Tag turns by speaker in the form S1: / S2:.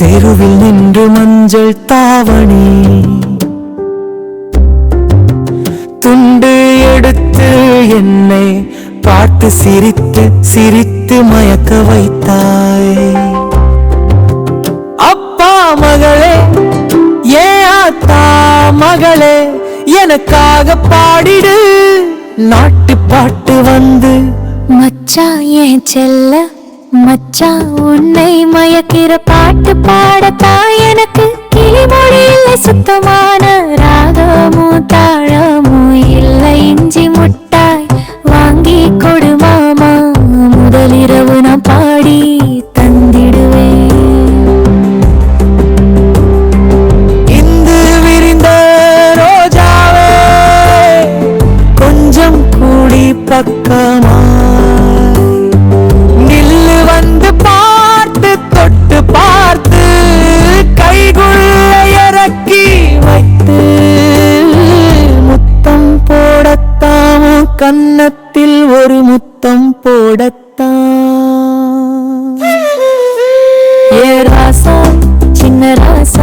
S1: தெருவில் நின்று மஞ்சள் தாவணி. துண்டு எடுத்து என்னை பார்த்து சிரித்து சிரித்து மயக்க வைத்தாய். அப்பா மகளே ஏன் ஆத்தா மகளே எனக்காக பாடிடு. நாட்டு பாட்டு வந்து
S2: மச்சா ஏன் செல்ல? மச்சா உன்னை மயக்கிற பாட்டு பாடத்தான் எனக்கு? கிளிமொழியில் சுத்தமான ராகமும் தாளமும் இல்லை. இஞ்சி முட்டாய் வாங்கி கொடு மாமா. முதலிரவு நான் பாடி தந்திடுவேன்.
S1: இந்து விரிந்த ரோஜாவே கொஞ்சம் கூடி பக்கமா முத்தம் போடத்தான். ஏ ராசா சின்ன ராசா